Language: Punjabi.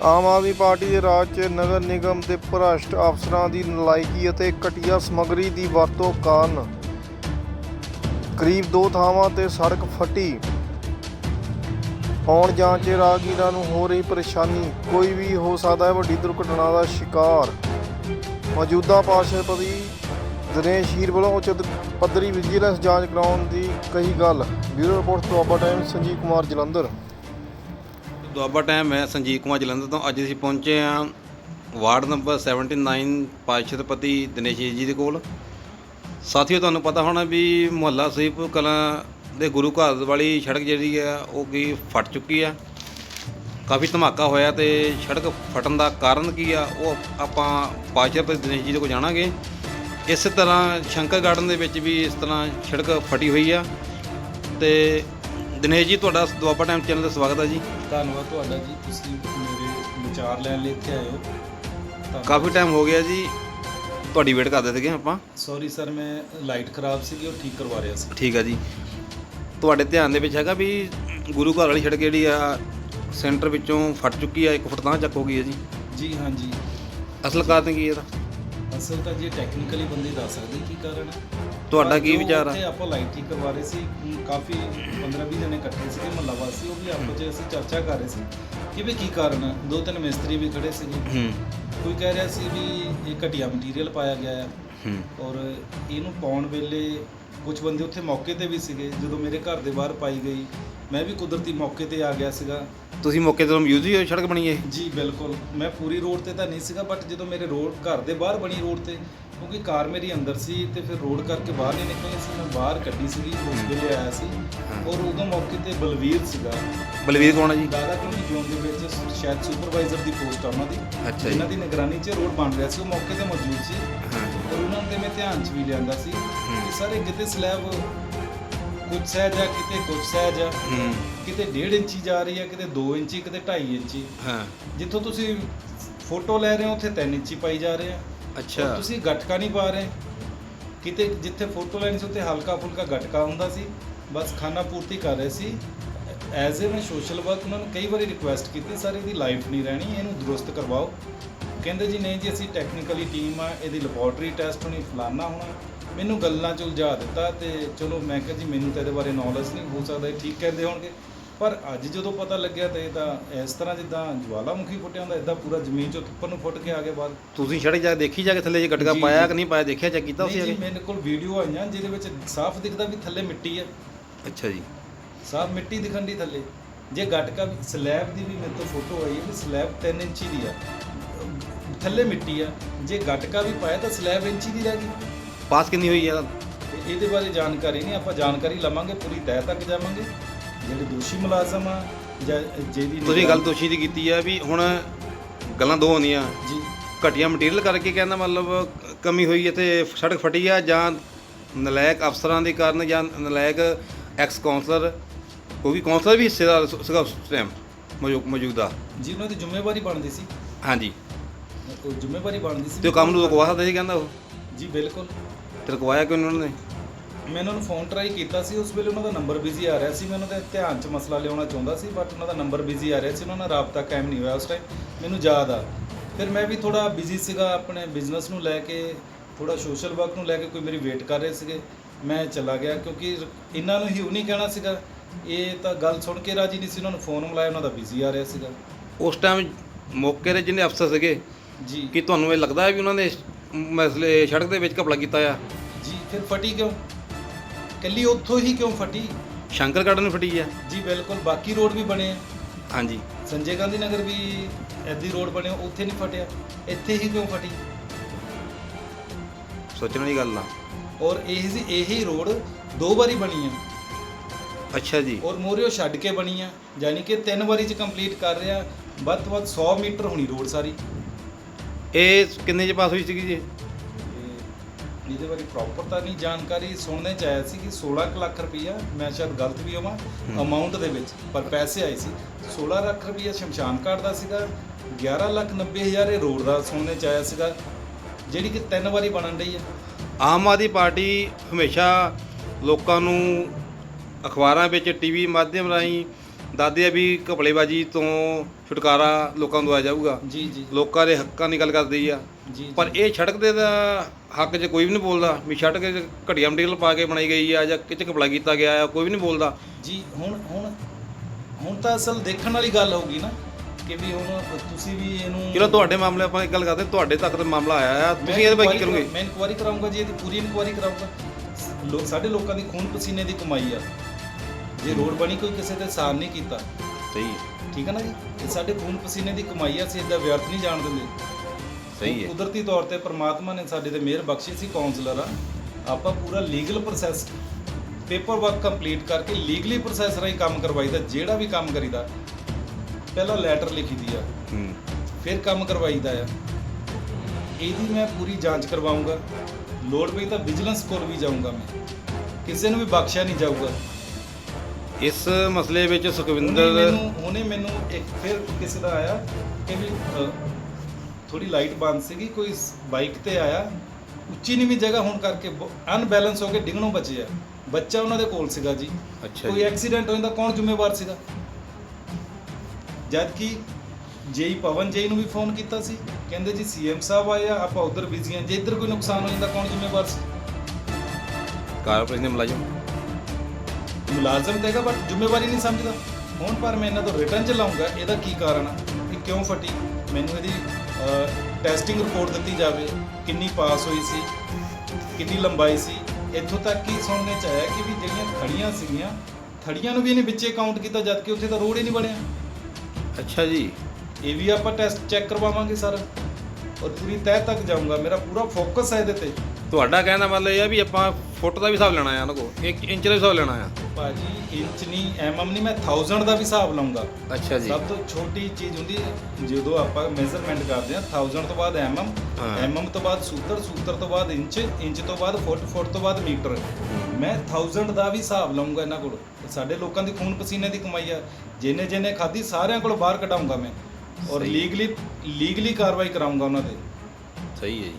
ਆਮ ਆਦਮੀ ਪਾਰਟੀ ਦੇ ਰਾਜ 'ਚ ਨਗਰ ਨਿਗਮ ਦੇ ਭ੍ਰਸ਼ਟ ਅਫਸਰਾਂ ਦੀ ਨਲਾਇਕੀ ਅਤੇ ਘਟੀਆ ਸਮੱਗਰੀ ਦੀ ਵਰਤੋਂ ਕਾਰਨ ਕਰੀਬ ਦੋ ਥਾਵਾਂ ਤੇ ਸੜਕ ਫਟੀ। ਆਉਣ ਜਾਣ 'ਚ ਰਾਹਗੀਰਾਂ ਨੂੰ ਹੋ ਰਹੀ ਪਰੇਸ਼ਾਨੀ, ਕੋਈ ਵੀ ਹੋ ਸਕਦਾ ਹੈ ਵੱਡੀ ਦੁਰਘਟਨਾ ਦਾ ਸ਼ਿਕਾਰ। ਮੌਜੂਦਾ ਪਾਰਸ਼ਦਪਤੀ ਦਿਨੇਸ਼ ਹੀਰ ਵੱਲੋਂ ਉਚਿਤ ਪੱਧਰੀ ਵਿਜੀਲੈਂਸ ਜਾਂਚ ਕਰਾਉਣ ਦੀ ਕਹੀ ਗੱਲ। Bureau report Doaba time Sanjeev Kumar Jalandhar. Doaba time ਮੈਂ ਸੰਜੀਵ ਕੁਮਾਰ ਜਲੰਧਰ ਤੋਂ। ਅੱਜ ਅਸੀਂ ਪਹੁੰਚੇ ਹਾਂ ਵਾਰਡ ਨੰਬਰ 79 ਪਾਰਸ਼ਦਪਤੀ ਦਿਨੇਸ਼ ਜੀ ਦੇ ਕੋਲ। ਸਾਥੀਓ, ਤੁਹਾਨੂੰ ਪਤਾ ਹੋਣਾ ਵੀ ਮੁਹੱਲਾ ਸਹੀਪੁਰ ਕਲਾਂ ਦੇ ਗੁਰੂ ਘਰ ਵਾਲੀ ਸੜਕ ਜਿਹੜੀ ਹੈ, ਉਹ ਕੀ ਫਟ ਚੁੱਕੀ ਆ ਕਾਫੀ ਧਮਾਕਾ ਹੋਇਆ ਤੇ ਸੜਕ ਫਟਣ ਦਾ ਕਾਰਨ ਕੀ ਆ, ਉਹ ਆਪਾਂ ਪਾਰਸ਼ਦਪਤੀ ਦਿਨੇਸ਼ ਜੀ ਦੇ ਕੋਲ ਜਾਣਾਂਗੇ। ਇਸੇ ਤਰ੍ਹਾਂ ਸ਼ੰਕਰ ਗਾਰਡਨ ਦੇ ਵਿੱਚ ਵੀ ਇਸ ਤਰ੍ਹਾਂ ਸੜਕ ਫਟੀ ਹੋਈ ਆ ਤੇ ਦਿਨੇਸ਼ ਜੀ ਤੁਹਾਡਾ ਦੁਆਬਾ ਟਾਈਮ ਚੈਨਲ ਤੇ ਸਵਾਗਤ ਹੈ ਜੀ। ਧੰਨਵਾਦ ਤੁਹਾਡਾ ਜੀ ਤੁਸੀਂ ਮੇਰੇ ਵਿਚਾਰ ਲੈਣ ਲਈ ਇੱਥੇ ਆਏ ਹੋ। ਕਾਫੀ ਟਾਈਮ ਹੋ ਗਿਆ ਜੀ ਤੁਹਾਡੀ ਵੇਟ ਕਰਦੇ ਸੀਗੇ ਆਪਾਂ। ਸੌਰੀ ਸਰ ਮੈਂ ਲਾਈਟ ਖਰਾਬ ਸੀਗੀ ਉਹ ਠੀਕ ਕਰਵਾ ਰਿਹਾ ਸੀ। ਠੀਕ ਆ ਜੀ। ਤੁਹਾਡੇ ਧਿਆਨ ਦੇ ਵਿੱਚ ਹੈਗਾ ਵੀ ਗੁਰੂ ਘਰ ਵਾਲੀ ਸੜਕ ਜਿਹੜੀ ਆ ਸੈਂਟਰ ਵਿੱਚੋਂ ਫਟ ਚੁੱਕੀ ਆ ਇੱਕ ਫੁੱਟ ਤਾਂ ਚੱਕ ਹੋ ਗਈ ਹੈ ਜੀ। ਜੀ ਹਾਂਜੀ ਅਸਲ ਕਾਰਨ ਕੀ ਹੈ ਇਹਦਾ? ਅਸਲ ਤਾਂ ਜੀ ਟੈਕਨੀਕਲੀ ਬੰਦੇ ਦੱਸ ਸਕਦੇ ਕੀ ਕਾਰਨ ਹੈ। ਤੁਹਾਡਾ ਕੀ ਵਿਚਾਰ ਆ? ਉੱਥੇ ਆਪਾਂ ਲਾਈਟ ਠੀਕ ਕਰਵਾ ਰਹੇ ਸੀ ਕਾਫੀ 15-20 ਜਣੇ ਇਕੱਠੇ ਸੀਗੇ ਮਹੱਲਾ ਵਾਸੀ ਉਹ ਵੀ ਆਪਸ ਵਿੱਚ ਅਸੀਂ ਚਰਚਾ ਕਰ ਰਹੇ ਸੀ ਕਿ ਵੀ ਕੀ ਕਾਰਨ ਹੈ ਦੋ ਤਿੰਨ ਮਿਸਤਰੀ ਵੀ ਖੜੇ ਸੀਗੇ। ਹੂੰ। ਕੋਈ ਕਹਿ ਰਿਹਾ ਸੀ ਵੀ ਇਹ ਘਟੀਆ ਮਟੀਰੀਅਲ ਪਾਇਆ ਗਿਆ ਹੈ ਹੂੰ। ਔਰ ਇਹਨੂੰ ਪਾਉਣ ਵੇਲੇ ਕੁਝ ਬੰਦੇ ਉੱਥੇ ਮੌਕੇ ਤੇ ਵੀ ਸੀਗੇ ਜਦੋਂ ਮੇਰੇ ਘਰ ਦੇ ਬਾਹਰ ਪਾਈ ਗਈ। ਮੈਂ ਵੀ ਕੁਦਰਤੀ ਮੌਕੇ ਤੇ ਆ ਗਿਆ ਸੀਗਾ। ਤੁਸੀਂ ਮੌਕੇ ਤੇ ਮੌਜੂਦ ਹੀ ਹੋ ਸੜਕ ਬਣੀ ਹੈ ਜੀ ਬਿਲਕੁਲ। ਮੈਂ ਪੂਰੀ ਰੋਡ ਤੇ ਤਾਂ ਨਹੀਂ ਸੀਗਾ ਬਟ ਜਦੋਂ ਮੇਰੇ ਰੋਡ ਘਰ ਦੇ ਬਾਹਰ ਬਣੀ ਰੋਡ ਤੇ ਕਿਉਂਕਿ ਕਾਰ ਮੇਰੀ ਅੰਦਰ ਸੀ ਤੇ ਫਿਰ ਰੋਡ ਕਰਕੇ ਬਾਹਰ ਨਹੀਂ ਨਿਕਲਣੀ ਸੀ ਮੈਂ ਬਾਹਰ ਕੱਢੀ ਸੀਗੀ ਉਸ ਵੇਲੇ ਆਇਆ ਸੀ। ਔਰ ਉਦੋਂ ਮੌਕੇ ਤੇ ਬਲਵੀਰ ਸੀਗਾ। ਬਲਵੀਰ ਕੌਣ ਹੈ ਜੀ? ਦਾਦਾ ਕਲੋਨੀ ਜ਼ੋਨ ਦੇ ਵਿੱਚ ਸ਼ਾਇਦ ਸੁਪਰਵਾਈਜ਼ਰ ਦੀ ਪੋਸਟ ਆ ਉਹਨਾਂ ਦੀ। ਅੱਛਾ ਜਿਨ੍ਹਾਂ ਦੀ ਨਿਗਰਾਨੀ 'ਚ ਰੋਡ ਬਣ ਰਿਹਾ ਸੀ ਉਹ ਮੌਕੇ ਤੇ ਮੌਜੂਦ ਸੀ। ਹਾਂ। ਔਰ ਉਹਨਾਂ ਦੇ ਮੈਂ ਧਿਆਨ 'ਚ ਵੀ ਲਿਆਂਦਾ ਸੀ ਕਿ ਸਾਰੇ ਕਿਤੇ ਸਲੈਬ ਕੁਝ ਸਹਿਜ ਆ ਕਿਤੇ ਕੁਝ ਸਹਿਜ ਆ। ਹੂੰ। ਕਿਤੇ 1.5 ਇੰਚੀ ਜਾ ਰਹੀ ਆ ਕਿਤੇ 2 ਇੰਚੀ ਕਿਤੇ 2.5 ਇੰਚੀ। ਹਾਂ। ਜਿੱਥੋਂ ਤੁਸੀਂ ਫੋਟੋ ਲੈ ਰਹੇ ਹੋ ਉੱਥੇ 3 ਇੰਚੀ ਪਾਈ ਜਾ ਰਹੇ ਆ। ਅੱਛਾ। ਔਰ ਤੁਸੀਂ ਗਟਕਾ ਨਹੀਂ ਪਾ ਰਹੇ। ਕਿਤੇ ਜਿੱਥੇ ਫੋਟੋ ਲੈਣੀ ਸੀ, ਉੱਥੇ ਹਲਕਾ ਫੁਲਕਾ ਗਟਕਾ ਹੁੰਦਾ ਸੀ। ਬਸ ਖਾਣਾ ਪੂਰਤੀ ਕਰ ਰਹੇ ਸੀ। ਐਜ਼ ਏ ਮੈਂ ਸੋਸ਼ਲ ਵਰਕ ਉਹਨਾਂ ਨੂੰ ਕਈ ਵਾਰੀ ਰਿਕੁਐਸਟ ਕੀਤੀ, ਸਰ, ਇਹਦੀ ਲਾਈਫ ਨਹੀਂ ਰਹਿਣੀ, ਇਹਨੂੰ ਦਰੁਸਤ ਕਰਵਾਓ। ਕਹਿੰਦੇ ਜੀ, ਨਹੀਂ ਜੀ, ਅਸੀਂ ਟੈਕਨੀਕਲੀ ਟੀਮ ਆ, ਇਹਦੀ ਲੈਬੋਰਟਰੀ ਟੈਸਟ ਹੋਣੀ, ਫਲਾਨਾ ਹੋਣਾ। ਮੈਨੂੰ ਗੱਲਾਂ 'ਚ ਉਲਝਾ ਦਿੱਤਾ ਤੇ ਚਲੋ ਮੈਂ ਕਿਹਾ ਜੀ, ਮੈਨੂੰ ਤਾਂ ਇਹਦੇ ਬਾਰੇ ਨੌਲੇਜ ਨਹੀਂ, ਹੋ ਸਕਦਾ ਇਹ ਠੀਕ ਕਹਿੰਦੇ ਹੋਣਗੇ। ਪਰ ਅੱਜ ਜਦੋਂ ਪਤਾ ਲੱਗਿਆ ਤਾਂ ਇਹ ਤਾਂ ਇਸ ਤਰ੍ਹਾਂ ਜਿੱਦਾਂ ਜਵਾਲਾਮੁਖੀ ਫੁੱਟਿਆ ਹੁੰਦਾ ਇਦਾਂ ਪੂਰਾ ਜ਼ਮੀਨ 'ਚੋਂ ਉੱਪਰ ਨੂੰ ਫੁੱਟ ਕੇ ਆ ਗਿਆ ਬਾਹਰ। ਤੁਸੀਂ ਸੜਕ ਜਾ ਕੇ ਦੇਖੀ ਜਾ ਕੇ ਥੱਲੇ ਜੇ ਗਟਕਾ ਜੀ, ਪਾਇਆ। ਕਿ ਨਹੀਂ ਪਾਇਆ ਦੇਖਿਆ ਚੈੱਕ ਕੀਤਾ ਨਹੀਂ ਤੁਸੀਂ ਜੀ ਮੇਰੇ ਕੋਲ ਵੀਡੀਓ ਆਈਆਂ ਜਿਹਦੇ ਵਿੱਚ ਸਾਫ਼ ਦਿਖਦਾ ਵੀ ਥੱਲੇ ਮਿੱਟੀ ਹੈ। ਅੱਛਾ ਜੀ। ਸਾਫ਼ ਮਿੱਟੀ ਦਿਖਣ ਦੀ ਥੱਲੇ। ਜੇ ਗਟਕਾ ਵੀ ਸਲੈਬ ਦੀ ਵੀ ਮੇਰੇ ਤੋਂ ਫੋਟੋ ਆਈ ਹੈ ਵੀ ਸਲੈਬ 3 ਇੰਚੀ ਦੀ ਆ ਥੱਲੇ ਮਿੱਟੀ ਆ ਜੇ ਗਟਕਾ ਵੀ ਪਾਇਆ ਤਾਂ ਸਲੈਬ ਇੰਚੀ ਦੀ ਰਹਿ ਗਈ। ਪਾਸ ਕਿੰਨੀ ਹੋਈ ਆ ਤੇ ਇਹਦੇ ਬਾਰੇ ਜਾਣਕਾਰੀ ਨਹੀਂ ਆਪਾਂ ਜਾਣਕਾਰੀ ਲਵਾਂਗੇ ਪੂਰੀ ਤਹਿ ਤੱਕ ਜਾਵਾਂਗੇ। ਜਿਹੜੇ ਦੋਸ਼ੀ ਮੁਲਾਜ਼ਮ ਆ ਜਾਂ ਜਿਹਦੀ ਤੁਸੀਂ ਗੱਲ ਦੋਸ਼ੀ ਦੀ ਕੀਤੀ ਆ ਵੀ ਹੁਣ ਗੱਲਾਂ ਦੋ ਹੁੰਦੀਆਂ। ਜੀ। ਘਟੀਆ ਮਟੀਰੀਅਲ ਕਰਕੇ ਕਹਿੰਦਾ ਮਤਲਬ ਕਮੀ ਹੋਈ ਹੈ ਤੇ ਸੜਕ ਫਟੀ ਆ ਜਾਂ ਨਲਾਇਕ ਅਫਸਰਾਂ ਦੇ ਕਾਰਨ ਜਾਂ ਨਲਾਇਕ ਐਕਸ ਕਾਉਂਸਲਰ ਉਹ ਵੀ ਕਾਉਂਸਲਰ ਵੀ ਹਿੱਸੇਦਾਰ ਸੀਗਾ ਉਸ ਟਾਈਮ ਮੌਜੂ- ਮੌਜੂਦਾ। ਜੀ ਉਹਨਾਂ ਦੀ ਜ਼ਿੰਮੇਵਾਰੀ ਬਣਦੀ ਸੀ। ਹਾਂਜੀ। ਉਹ ਜ਼ਿੰਮੇਵਾਰੀ ਬਣਦੀ ਸੀ ਤੇ ਉਹ ਕੰਮ ਨੂੰ ਰੁਕਵਾ ਸਕਦਾ ਸੀ ਕਹਿੰਦਾ ਉਹ? ਜੀ ਬਿਲਕੁਲ। ਤੇ ਰੁਕਵਾਇਆ ਕਿਉਂ ਉਹਨਾਂ ਨੇ? ਮੈਂ ਉਹਨਾਂ ਨੂੰ ਫੋਨ ਟਰਾਈ ਕੀਤਾ ਸੀ ਉਸ ਵੇਲੇ ਉਹਨਾਂ ਦਾ ਨੰਬਰ ਬਿਜ਼ੀ ਆ ਰਿਹਾ ਸੀ ਮੈਂ ਉਹਨਾਂ ਦੇ ਧਿਆਨ 'ਚ ਮਸਲਾ ਲਿਆਉਣਾ ਚਾਹੁੰਦਾ ਸੀ ਬਟ ਉਹਨਾਂ ਦਾ ਨੰਬਰ ਬਿਜ਼ੀ ਆ ਰਿਹਾ ਸੀ ਉਹਨਾਂ ਨਾਲ ਰਾਬਤਾ ਕਾਇਮ ਨਹੀਂ ਹੋਇਆ ਉਸ ਟਾਈਮ ਮੈਨੂੰ ਯਾਦ ਆ। ਫਿਰ ਮੈਂ ਵੀ ਥੋੜਾ ਬਿਜ਼ੀ ਸੀਗਾ ਆਪਣੇ ਬਿਜ਼ਨਸ ਨੂੰ ਲੈ ਕੇ ਥੋੜਾ ਸੋਸ਼ਲ ਵਰਕ ਨੂੰ ਲੈ ਕੇ ਕੋਈ ਮੇਰੀ ਵੇਟ ਕਰ ਰਹੇ ਸੀਗੇ ਮੈਂ ਚਲਾ ਗਿਆ ਕਿਉਂਕਿ ਇਹਨਾਂ ਨੂੰ ਹੀ ਉਹ ਨਹੀਂ ਕਹਿਣਾ ਸੀਗਾ ਇਹ ਤਾਂ ਗੱਲ ਸੁਣ ਕੇ ਰਾਜੀ ਨਹੀਂ ਸੀ ਉਹਨਾਂ ਨੂੰ ਫੋਨ ਮਿਲਾਇਆ ਉਹਨਾਂ ਦਾ ਬਿਜ਼ੀ ਆ ਰਿਹਾ ਸੀਗਾ। ਉਸ ਟਾਈਮ ਮੌਕੇ ਦੇ ਜਿਹਨੇ ਅਫਸਰ ਸੀਗੇ ਜੀ। ਕਿ ਤੁਹਾਨੂੰ ਇਹ ਲੱਗਦਾ ਹੈ ਵੀ ਉਹਨਾਂ ਨੇ ਇਸ ਮਸਲੇ ਸੜਕ ਦੇ ਵਿੱਚ ਘਪਲਾ ਕੀਤਾ ਆ? ਜੀ ਫਿਰ ਫਟੀ ਕਿਉਂ? ਕੱਲੀ ਉੱਥੋਂ ਹੀ ਕਿਉਂ ਫਟੀ? ਸ਼ੰਕਰ ਗਾਰਡਨ ਫਟੀ ਆ। ਜੀ ਬਿਲਕੁਲ ਬਾਕੀ ਰੋਡ ਵੀ ਬਣੇ ਆ। ਹਾਂਜੀ। ਸੰਜੇ ਗਾਂਧੀ ਨਗਰ ਵੀ ਐਦੀ ਰੋਡ ਬਣਿਆ ਉੱਥੇ ਨਹੀਂ ਫਟਿਆ। ਇੱਥੇ ਹੀ ਕਿਉਂ ਫਟੀ? ਸੋਚਣ ਵਾਲੀ ਗੱਲ ਆ। ਔਰ ਇਹ ਜੀ ਇਹੀ ਰੋਡ ਦੋ ਵਾਰੀ ਬਣੀ ਆ। ਅੱਛਾ ਜੀ। ਔਰ ਮੋਰਿਓ ਛੱਡ ਕੇ ਬਣੀ ਆ। ਯਾਨੀ ਕਿ ਤਿੰਨ ਵਾਰੀ ਚ ਕੰਪਲੀਟ ਕਰ ਰਿਹਾ। ਵੱਧ ਤੋਂ ਵੱਧ 100 ਮੀਟਰ ਹੋਣੀ ਰੋਡ ਸਾਰੀ। ਇਹ ਕਿੰਨੇ ਚ ਪਾਸ ਹੋਈ ਸੀਗੀ ਜੀ? ਇਹਦੇ ਬਾਰੇ ਪ੍ਰੋਪਰ ਤਾਂ ਨਹੀਂ ਜਾਣਕਾਰੀ ਸੁਣਨੇ ਚ ਆਇਆ ਸੀ ਕਿ 16 ਕੁ ਲੱਖ ਰੁਪਈਆ ਮੈਂ ਸ਼ਾਇਦ ਗਲਤ ਵੀ ਹੋਵਾਂ ਅਮਾਉਂਟ ਦੇ ਵਿੱਚ ਪਰ ਪੈਸੇ ਆਏ ਸੀ। 16 ਲੱਖ ਰੁਪਈਆ ਸ਼ਮਸ਼ਾਨ ਘਾਟ ਦਾ ਸੀਗਾ 11 ਲੱਖ 90 ਹਜ਼ਾਰ ਇਹ ਰੋਡ ਦਾ ਸੁਣਨੇ ਚ ਆਇਆ ਸੀਗਾ ਜਿਹੜੀ ਕਿ ਤਿੰਨ ਵਾਰੀ ਬਣਨ ਰਹੀ ਆ। ਆਮ ਆਦਮੀ ਪਾਰਟੀ ਹਮੇਸ਼ਾ ਲੋਕਾਂ ਨੂੰ ਅਖਬਾਰਾਂ ਵਿੱਚ ਟੀਵੀ ਮਾਧਿਅਮ ਰਾਹੀਂ ਦਾਦੇ ਆ ਵੀ ਘਪਲੇਬਾਜੀ ਤੋਂ ਛੁਟਕਾਰਾ ਲੋਕਾਂ ਨੂੰ ਦਵਾਇਆ ਜਾਊਗਾ। ਜੀ ਜੀ। ਲੋਕਾਂ ਦੇ ਹੱਕਾਂ ਦੀ ਗੱਲ ਕਰਦੀ ਆ। ਜੀ ਪਰ ਇਹ ਸੜਕ ਦੇ ਦਾ ਹੱਕ 'ਚ ਕੋਈ ਵੀ ਨਹੀਂ ਬੋਲਦਾ ਵੀ ਸੜਕ 'ਚ ਘਟੀਆ ਮਟੀਰੀਅਲ ਪਾ ਕੇ ਬਣਾਈ ਗਈ ਆ ਜਾਂ ਕਿਚ ਘਪਲਾ ਕੀਤਾ ਗਿਆ ਆ ਕੋਈ ਵੀ ਨਹੀਂ ਬੋਲਦਾ। ਜੀ ਹੁਣ ਹੁਣ ਹੁਣ ਤਾਂ ਅਸਲ ਦੇਖਣ ਵਾਲੀ ਗੱਲ ਹੋਊਗੀ ਨਾ ਕਿ ਵੀ ਹੁਣ ਤੁਸੀਂ ਵੀ ਇਹਨੂੰ ਚਲੋ ਤੁਹਾਡੇ ਮਾਮਲੇ ਆਪਾਂ ਇੱਕ ਗੱਲ ਕਰਦੇ ਤੁਹਾਡੇ ਤੱਕ ਤਾਂ ਮਾਮਲਾ ਆਇਆ ਆ। ਤੁਸੀਂ ਇਹਦੇ ਬਾਰੇ ਕੀ ਕਰੋਗੇ? ਕਰਾਂ- ਮੈਂ ਇਨਕੁਆਰੀ ਕਰਾਉਂਗਾ ਜੀ ਇਹਦੀ ਪੂਰੀ ਇਨਕੁਆਰੀ ਕਰਾਉਂਗਾ ਲੋਕ ਸਾਡੇ ਲੋਕਾਂ ਦੀ ਖੂਨ ਪਸੀਨੇ ਦੀ ਕਮਾਈ ਆ। ਜੇ ਰੋਡ ਬਣੀ ਕੋਈ ਕਿਸੇ ਤੇ ਸਾਨ ਨਹੀਂ ਕੀਤਾ। ਸਹੀ ਠੀਕ ਹੈ ਨਾ ਜੀ? ਇਹ ਸਾਡੇ ਖੂਨ ਪਸੀਨੇ ਦੀ ਕਮਾਈ ਆ ਅਸੀਂ ਇਦਾਂ ਵਿਅਰਥ ਨਹੀਂ ਜਾਣ ਦਿੰਦੇ। ਸਹੀ ਹੈ। ਕੁਦਰਤੀ ਤੌਰ ਤੇ ਪ੍ਰਮਾਤਮਾ ਨੇ ਸਾਡੇ ਤੇ ਮਿਹਰ ਬਖਸ਼ੀ ਸੀ ਕਾਉਂਸਲਰ ਆ। ਆਪਾਂ ਪੂਰਾ legal process paper work complete ਕਰਕੇ ਲੀਗਲੀ ਪ੍ਰੋਸੈਸ ਰਾਹੀਂ ਕੰਮ ਕਰਵਾਈਦਾ ਜਿਹੜਾ ਵੀ ਕੰਮ ਕਰੀਦਾ ਪਹਿਲਾਂ ਲੈਟਰ ਲਿਖੀਦੀ ਆ। ਹੂੰ। ਫਿਰ ਕੰਮ ਕਰਵਾਈਦਾ ਆ। ਇਹਦੀ ਮੈਂ ਪੂਰੀ ਜਾਂਚ ਕਰਵਾਉਂਗਾ ਲੋੜ ਪਈ ਤਾਂ ਵਿਜੀਲੈਂਸ ਕੋਲ ਵੀ ਜਾਊਂਗਾ ਮੈਂ। ਕਿਸੇ ਨੂੰ ਵੀ ਬਖਸ਼ਿਆ ਨਹੀਂ ਜਾਊਗਾ। ਇਸ ਮਸਲੇ ਵਿੱਚ ਉਹਨੇ ਸੁਖਵਿੰਦਰ ਮੈਨੂੰ ਉਹਨੇ ਮੈਨੂੰ ਇੱਕ ਫਿਰ ਕਿਸੇ ਦਾ ਆਇਆ ਕਿ ਵੀ ਥੋੜੀ ਲਾਈਟ ਬੰਦ ਸੀਗੀ ਕੋਈ ਬਾਈਕ ਤੇ ਆਇਆ ਉੱਚੀ ਨੀਵੀਂ ਜਗ੍ਹਾ ਹੋਣ ਕਰਕੇ ਅਨਬੈਲੈਂਸ ਹੋ ਕੇ ਡਿੱਗਣੋਂ ਬਚੇ ਆ ਬੱਚਾ ਉਹਨਾਂ ਦੇ ਕੋਲ ਸੀਗਾ ਜੀ। ਅੱਛਾ ਕੋਈ ਐਕਸੀਡੈਂਟ ਹੋ ਜਾਂਦਾ ਕੌਣ ਜ਼ਿੰਮੇਵਾਰ ਸੀਗਾ? ਜਦ ਕਿ ਜੇਈ ਪਵਨ ਜੇਈ ਨੂੰ ਵੀ ਫੋਨ ਕੀਤਾ ਸੀ ਕਹਿੰਦੇ ਜੀ ਸੀਐਮ ਸਾਹਿਬ ਆਏ ਆ ਆਪਾਂ ਉਧਰ ਬਿਜ਼ੀ ਆ। ਜੇ ਇੱਧਰ ਕੋਈ ਨੁਕਸਾਨ ਹੋ ਜਾਂਦਾ ਕੌਣ ਜ਼ਿੰਮੇਵਾਰ ਸੀ? ਕਾਰਪੋਰੇਸ਼ਨ ਦੇ ਮੁਲਾਜ਼ਮ? ਮੁਲਾਜ਼ਮ ਦੇਗਾ ਬਟ ਜ਼ਿੰਮੇਵਾਰੀ ਨਹੀਂ ਸਮਝਦਾ। ਹੁਣ ਪਰ ਮੈਂ ਇਹਨਾਂ ਤੋਂ ਰਿਟਰਨ ਚ ਲਾਉਂਗਾ ਇਹਦਾ ਕੀ ਕਾਰਨ ਆ? ਕਿ ਕਿਉਂ ਫਟੀ? ਮੈਨੂੰ ਇਹਦੀ ਟੈਸਟਿੰਗ ਰਿਪੋਰਟ ਦਿੱਤੀ ਜਾਵੇ ਕਿੰਨੀ ਪਾਸ ਹੋਈ ਸੀ ਕਿੰਨੀ ਲੰਬਾਈ ਸੀ ਇੱਥੋਂ ਤੱਕ ਕਿ ਸੁਣਨੇ ਚ ਆਇਆ ਕਿ ਵੀ ਜਿਹੜੀਆਂ ਖੜੀਆਂ ਸੀਗੀਆਂ ਥੜੀਆਂ ਨੂੰ ਵੀ ਇਹਨੇ ਵਿੱਚੇ ਕਾਊਂਟ ਕੀਤਾ ਜਦ ਕਿ ਉੱਥੇ ਤਾਂ ਰੋਡ ਹੀ ਨਹੀਂ ਬਣਿਆ। ਅੱਛਾ ਜੀ। ਇਹ ਵੀ ਆਪਾਂ ਟੈਸਟ ਚੈੱਕ ਕਰਵਾਵਾਂਗੇ ਸਰ। ਔਰ ਪੂਰੀ ਤਹਿ ਤੱਕ ਜਾਊਂਗਾ ਮੇਰਾ ਪੂਰਾ ਫੋਕਸ ਹੈ ਇਹਦੇ ਤੇ। ਤੁਹਾਡਾ ਕਹਿਣ ਦਾ ਮਤਲਬ ਇਹ ਆ ਵੀ ਆਪਾਂ ਫੁੱਟ ਦਾ ਵੀ ਹਿਸਾਬ ਲੈਣਾ ਆ ਉਹਨਾਂ ਕੋਲ 1 ਇੰਚ ਦਾ ਵੀ ਹਿਸਾਬ ਲੈਣਾ ਆ। ਭਾਜੀ ਇੰਚ ਨਹੀਂ ਐਮਐਮ ਨਹੀਂ ਮੈਂ 1000 ਦਾ ਵੀ ਹਿਸਾਬ ਲਾਉਂਗਾ। ਅੱਛਾ ਜੀ। ਸਭ ਤੋਂ ਛੋਟੀ ਚੀਜ਼ ਹੁੰਦੀ ਹੈ ਜਦੋਂ ਆਪਾਂ ਮੈਜ਼ਰਮੈਂਟ ਕਰਦੇ ਹਾਂ 1000 ਤੋਂ ਬਾਅਦ ਐਮਐਮ। ਐਮਐਮ ਤੋਂ ਬਾਅਦ ਸੂਤਰ ਸੂਤਰ ਤੋਂ ਬਾਅਦ ਇੰਚ ਇੰਚ ਤੋਂ ਬਾਅਦ ਫੁੱਟ ਫੁੱਟ ਤੋਂ ਬਾਅਦ ਮੀਟਰ। ਮੈਂ 1000 ਦਾ ਵੀ ਹਿਸਾਬ ਲਾਉਂਗਾ ਇਹਨਾਂ ਕੋਲ। ਸਾਡੇ ਲੋਕਾਂ ਦੀ ਖੂਨ ਪਸੀਨੇ ਦੀ ਕਮਾਈ ਆ। ਜਿੰਨੇ ਜਿੰਨੇ ਖਾਦੀ ਸਾਰਿਆਂ ਕੋਲ ਬਾਹਰ ਕਢਾਉਂਗਾ ਮੈਂ। ਔਰ। ਲੀਗਲੀ ਲੀਗਲੀ ਕਾਰਵਾਈ ਕਰਾਉਂਗਾ ਉਹਨਾਂ ਤੇ ਸਹੀ ਹੈ ਜੀ।